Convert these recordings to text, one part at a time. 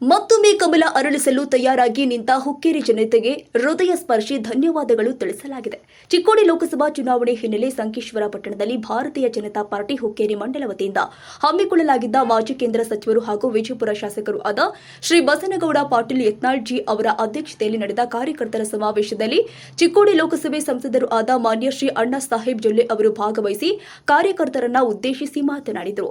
ಮತ್ತೊಮ್ಮೆ ಕಮಲ ಅರಳಿಸಲು ತಯಾರಾಗಿ ನಿಂತ ಹುಕ್ಕೇರಿ ಜನತೆಗೆ ಹೃದಯ ಸ್ಪರ್ಶಿ ಧನ್ಯವಾದಗಳು ತಿಳಿಸಲಾಗಿದೆ. ಚಿಕ್ಕೋಡಿ ಲೋಕಸಭಾ ಚುನಾವಣೆ ಹಿನ್ನೆಲೆ ಸಂಕೇಶ್ವರ ಪಟ್ಟಣದಲ್ಲಿ ಭಾರತೀಯ ಜನತಾ ಪಾರ್ಟಿ ಹುಕ್ಕೇರಿ ಮಂಡಲ ವತಿಯಿಂದ ಹಮ್ಮಿಕೊಳ್ಳಲಾಗಿದ್ದ ಮಾಜಿ ಕೇಂದ್ರ ಸಚಿವರು ಹಾಗೂ ವಿಜಯಪುರ ಶಾಸಕರು ಆದ ಶ್ರೀ ಬಸನಗೌಡ ಪಾಟೀಲ್ ಯತ್ನಾಳ್ ಜಿ ಅವರ ಅಧ್ಯಕ್ಷತೆಯಲ್ಲಿ ನಡೆದ ಕಾರ್ಯಕರ್ತರ ಸಮಾವೇಶದಲ್ಲಿ ಚಿಕ್ಕೋಡಿ ಲೋಕಸಭೆ ಸಂಸದರು ಆದ ಮಾನ್ಯ ಶ್ರೀ ಅಣ್ಣಾ ಸಾಹೇಬ್ ಜೊಲ್ಲೆ ಅವರು ಭಾಗವಹಿಸಿ ಕಾರ್ಯಕರ್ತರನ್ನ ಉದ್ದೇಶಿಸಿ ಮಾತನಾಡಿದರು.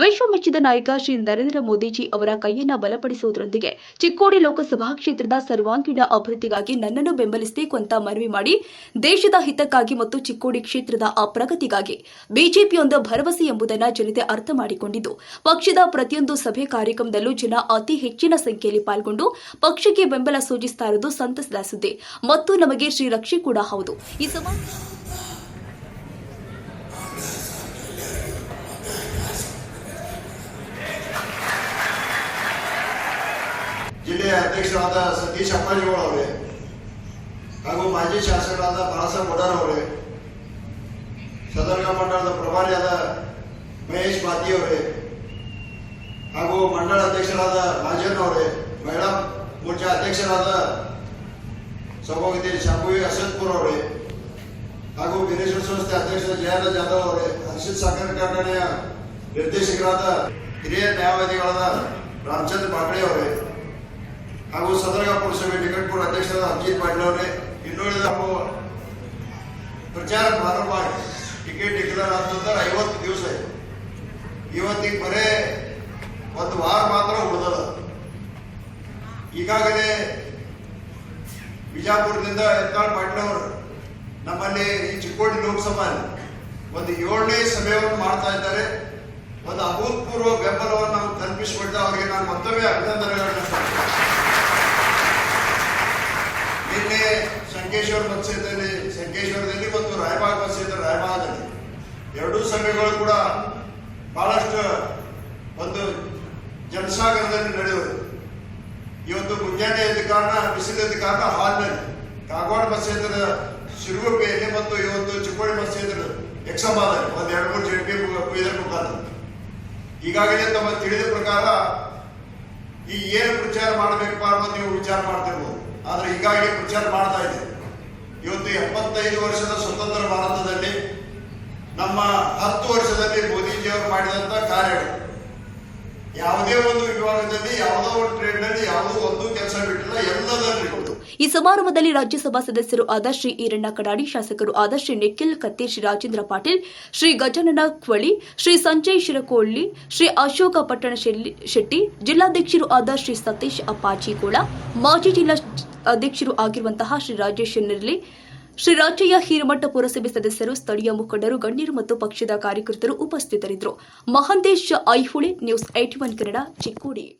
ವಿಶ್ವ ಮೆಚ್ಚಿದ ನಾಯಕ ಶ್ರೀ ನರೇಂದ್ರ ಮೋದಿಜಿ ಅವರ ಕೈಯನ್ನ ಬಲಪಡಿಸುವುದರೊಂದಿಗೆ ಚಿಕ್ಕೋಡಿ ಲೋಕಸಭಾ ಕ್ಷೇತ್ರದ ಸರ್ವಾಂಗೀಣ ಅಭಿವೃದ್ಧಿಗಾಗಿ ನನ್ನನ್ನು ಬೆಂಬಲಿಸಬೇಕು ಅಂತ ಮನವಿ ಮಾಡಿ ದೇಶದ ಹಿತಕ್ಕಾಗಿ ಮತ್ತು ಚಿಕ್ಕೋಡಿ ಕ್ಷೇತ್ರದ ಆ ಪ್ರಗತಿಗಾಗಿ ಬಿಜೆಪಿಯೊಂದು ಭರವಸೆ ಎಂಬುದನ್ನು ಜನತೆ ಅರ್ಥ ಮಾಡಿಕೊಂಡಿದ್ದು, ಪಕ್ಷದ ಪ್ರತಿಯೊಂದು ಸಭೆ ಕಾರ್ಯಕ್ರಮದಲ್ಲೂ ಜನ ಅತಿ ಹೆಚ್ಚಿನ ಸಂಖ್ಯೆಯಲ್ಲಿ ಪಾಲ್ಗೊಂಡು ಪಕ್ಷಕ್ಕೆ ಬೆಂಬಲ ಸೂಚಿಸ್ತಾ ಇರುವುದು ಸಂತಸದ ಸುದ್ದಿ. ಮತ್ತು ನಮಗೆ ಶ್ರೀ ರಕ್ಷೆ ಕೂಡ ಹೌದು. ಈ ಸಮ ಜಿಲ್ಲೆಯ ಅಧ್ಯಕ್ಷರಾದ ಸತೀಶ್ ಅಪ್ಪಾಜಿಗಳು ಅವರೇ ಹಾಗೂ ಮಾಜಿ ಶಾಸಕರಾದ ಬಾಳಾಸಾಹೇಬ್ ಒಡಾರ್ ಅವರೇ ಸದರ್ಗ ಮಂಡಳದ ಪ್ರಭಾರಿಯಾದ ಮಹೇಶ್ ಬಾತಿ ಅವರೇ ಹಾಗೂ ಮಂಡಳ ಅಧ್ಯಕ್ಷರಾದ ರಾಜನ್ ಅವರೇ ಮಹಿಳಾ ಮೋರ್ಚಾ ಅಧ್ಯಕ್ಷರಾದ ಸಭಾಪತಿ ಶಾಂಭವಿ ಅಸತ್ಪುರ್ ಅವರೇ ಹಾಗೂ ವೀರೇಶ್ವರ ಸಂಸ್ಥೆ ಅಧ್ಯಕ್ಷ ಜಯರಾಜ್ ಜಾಧವ್ ಅವರೇ ಹರ್ಷಿತ್ ಸಾಗರ ಕಾರ್ಖಾನೆಯ ನಿರ್ದೇಶಕರಾದ ಹಿರಿಯ ನ್ಯಾಯವಾದಿಗಳಾದ ರಾಮಚಂದ್ರ ಬಾಕಡೆ ಅವರೇ ಹಾಗೂ ಸದರಗ ಪುರಸಭೆ ನಿಕಟ್ಪುರ ಅಧ್ಯಕ್ಷರಾದ ಅಜಿತ್ ಪಾಟೀಲ್ ಅವರೇ, ಇನ್ನುಳಿದ ಪ್ರಚಾರ ಪ್ರಾರಂಭ ಆಗಿದೆ. ಟಿಕೆಟ್ ಡಿಕ್ಲೇರ್ ಅಂತಂದ್ರೆ ಐವತ್ತು ದಿವಸ ಇದೆ. ಇವತ್ತಿಗೆ ಬರೇ ಒಂದು ವಾರ ಮಾತ್ರ ಉಳಿದದ ಈಗಾಗಲೇ ಬಿಜಾಪುರದಿಂದ ಯತ್ನಾಳ್ ಪಾಟೀಲ್ ಅವರು ನಮ್ಮಲ್ಲಿ ಈ ಚಿಕ್ಕೋಡಿ ಲೋಕಸಭಾ ಒಂದು ಏಳನೇ ಸಭೆಯನ್ನು ಮಾಡ್ತಾ ಇದ್ದಾರೆ. ಒಂದು ಅಭೂತಪೂರ್ವ ಬೆಂಬಲವನ್ನು ನಾವು ಕಲ್ಪಿಸಿಕೊಳ್ತಾ ಅವರಿಗೆ ನಾನು ಮತ್ತೊಮ್ಮೆ ಅಭಿನಂದನೆಗಳನ್ನು ಸಂಕೇಶ್ವರ ಮತ್ಸ್ಯದಲ್ಲಿ, ಸಂಕೇಶ್ವರದಲ್ಲಿ ಮತ್ತು ರಾಯಬಾಗ್ ಮತ್ಸ್ಯದ ರಾಯಬಾಗದಲ್ಲಿ. ಎರಡೂ ಸಭೆಗಳು ಕೂಡ ಬಹಳಷ್ಟು ಒಂದು ಜನಸಾಗರದಲ್ಲಿ ನಡೆಯುವುದು ಇವತ್ತು ಮುಂಜಾನೆ ಎದ್ದ ಕಾರಣ, ಬಿಸಿಲೆದ್ದ ಕಾರಣ ಹಾಲ್ನಲ್ಲಿ. ಕಾಗವಾಡ ಮತ್ಸ್ಯೇತರ ಶಿರುಗುಪ್ಪೆಯಲ್ಲಿ ಮತ್ತು ಇವತ್ತು ಚಿಕ್ಕೋಡಿ ಮತ್ಸ್ಯೇತರ ಎಕ್ಸಾಮಲ್ಲಿ ಒಂದು ಎರಡು ಮೂರು ಜಡ್ಪಿ ಕುಯ್ದರ ಮುಖಾಂತರ. ಈಗಾಗಲೇ ತಮ್ಮ ತಿಳಿದ ಪ್ರಕಾರ ಈ ಏನು ಪ್ರಚಾರ ಮಾಡಬೇಕಪ್ಪ ಅನ್ನೋದು ನೀವು ವಿಚಾರ ಮಾಡ್ತಿರ್ಬೋದು. ಆದ್ರೆ ಹೀಗಾಗಿ ಪ್ರಚಾರ ಮಾಡ್ತಾ ಇದೆ ಇವತ್ತು ಎಪ್ಪತ್ತೈದು ವರ್ಷದ ಸ್ವತಂತ್ರ ಭಾರತದಲ್ಲಿ, ನಮ್ಮ ಹತ್ತು ವರ್ಷದಲ್ಲಿ ಮೋದಿಜಿಯವರು ಮಾಡಿದಂತ ಕಾರ್ಯಗಳು ಯಾವುದೇ ಒಂದು ವಿಭಾಗದಲ್ಲಿ, ಯಾವುದೋ ಒಂದು ಟ್ರೇಡ್ನಲ್ಲಿ, ಯಾವುದೋ ಒಂದು ಕೆಲಸ ಬಿಟ್ಟಿಲ್ಲ, ಎಲ್ಲದರಲ್ಲಿ. ಈ ಸಮಾರಂಭದಲ್ಲಿ ರಾಜ್ಯಸಭಾ ಸದಸ್ಯರು ಆದ ಶ್ರೀ ಈರಣ್ಣ ಕಡಾಡಿ, ಶಾಸಕರು ಆದ ಶ್ರೀ ನಿಖಿಲ್ ಕತ್ತಿ ಶ್ರೀ ರಾಜೇಂದ್ರ ಪಾಟೀಲ್, ಶ್ರೀ ಗಜಾನನ ಕ್ವಳಿ, ಶ್ರೀ ಸಂಜಯ್ ಶಿರಕೋಳ್ಳಿ, ಶ್ರೀ ಅಶೋಕ ಪಟ್ಟಣ ಶೆಟ್ಟಿ, ಜಿಲ್ಲಾಧ್ಯಕ್ಷರು ಆದ ಶ್ರೀ ಸತೀಶ್ ಅಪ್ಪಾಜಿಗೋಳ ಮಾಜಿ ಜಿಲ್ಲಾ ಅಧ್ಯಕ್ಷರು ಆಗಿರುವಂತಹ ಶ್ರೀ ರಾಜೇಶ್ ನಿರ್ಲಿ ಶ್ರೀ ರಾಜಯ್ಯ ಹಿರಮಠ ಪುರಸಭೆ ಸದಸ್ಯರು, ಸ್ಥಳೀಯ ಮುಖಂಡರು, ಗಣ್ಯರು ಮತ್ತು ಪಕ್ಷದ ಕಾರ್ಯಕರ್ತರು ಉಪಸ್ಥಿತರಿದ್ದರು. Mahantesh Aihole, news eighty one Kannada, Chikkodi.